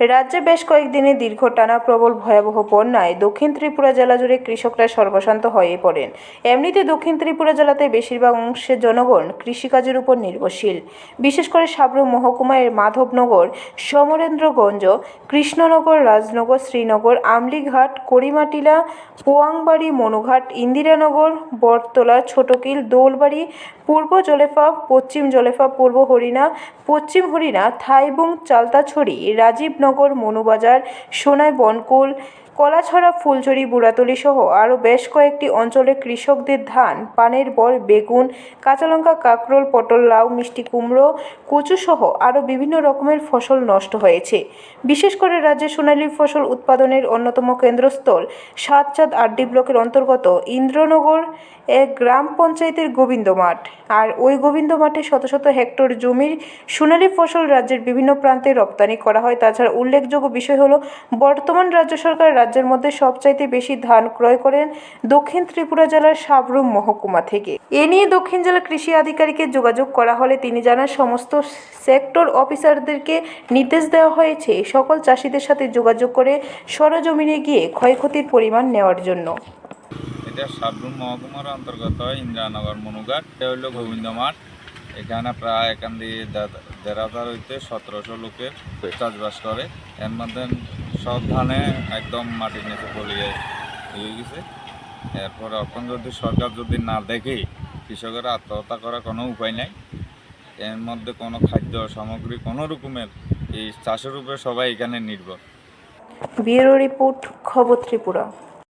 রাজ্যে বেশ কয়েকদিনে দীর্ঘ টানা প্রবল ভয়াবহ বন্যায় দক্ষিণ ত্রিপুরা জেলা জুড়ে কৃষকরা সর্বশান্ত হয়ে পড়েন। এমনিতে দক্ষিণ ত্রিপুরা জেলাতে বেশিরভাগ অংশের জনগণ কৃষিকাজের উপর নির্ভরশীল। বিশেষ করে সাবরুম মহকুমার মাধবনগর, সমরেন্দ্রগঞ্জ, কৃষ্ণনগর, রাজনগর, শ্রীনগর, আমলিঘাট, করিমাটিলা, পোয়াংবাড়ি, মনুঘাট, ইন্দিরানগর, বটতলা, ছোটকিল, দৌলবাড়ি, পূর্ব জলেফা, পশ্চিম জলেফা, পূর্ব হরিণা, পশ্চিম হরিণা, থাইবুং, চালতাছড়ি, রাজীবনগর মনুবাজার সোনাই বনকুল কলাছড়া, ফুলঝুরি, বুড়াতলি সহ আরও বেশ কয়েকটি অঞ্চলে কৃষকদের ধান, পানের বর, বেগুন, কাঁচালঙ্কা, কাঁকরোল, পটল, লাউ, মিষ্টি কুমড়ো, কচু সহ আরও বিভিন্ন রকমের ফসল নষ্ট হয়েছে। বিশেষ করে রাজ্যে সোনালী ফসল উৎপাদনের অন্যতম কেন্দ্রস্থল সাতচাঁদ আড্ডি ব্লকের অন্তর্গত ইন্দ্রনগর, এক গ্রাম পঞ্চায়েতের গোবিন্দ মাঠ আর ওই গোবিন্দ মাঠে শত শত হেক্টর জমির সোনালী ফসল রাজ্যের বিভিন্ন প্রান্তে রপ্তানি করা হয়। তাছাড়া উল্লেখযোগ্য বিষয় হলো, বর্তমান রাজ্য সরকার রাজ্যের মধ্যে সবচাইতে বেশি ধান ক্রয় করেন দক্ষিণ ত্রিপুরা জেলার সাবরুম মহকুমা থেকে। এ নিয়ে দক্ষিণ জেলা কৃষি আধিকারিকের যোগাযোগ করা হলে তিনি জানান, সমস্ত সেক্টর অফিসারদেরকে নির্দেশ দেওয়া হয়েছে সকল চাষিদের সাথে যোগাযোগ করে সরজমিনে গিয়ে ক্ষয়ক্ষতির পরিমাণ নেওয়ার জন্য। এটা সাবরুম মহকুমার অন্তর্গত ইন্দ্রানগর মনুঘাট। এটা হইল গোবিন্দ মাঠ। এখানে প্রায় এখান দিয়ে দেড় হাজার হইতে সতেরোশো লোকের চাষবাস করে। এর মধ্যে সব ধানে একদম মাটির নিচে পলিয়ে হয়ে গেছে। এরপরে এখন যদি সরকার যদি না দেখে, কৃষকের আত্মহত্যা করার কোনো উপায় নাই। এর মধ্যে কোনো খাদ্য সামগ্রী কোনো রকমের এই চাষের উপরে সবাই এখানে নির্ভর। ব্যুরো রিপোর্ট খবর ত্রিপুরা।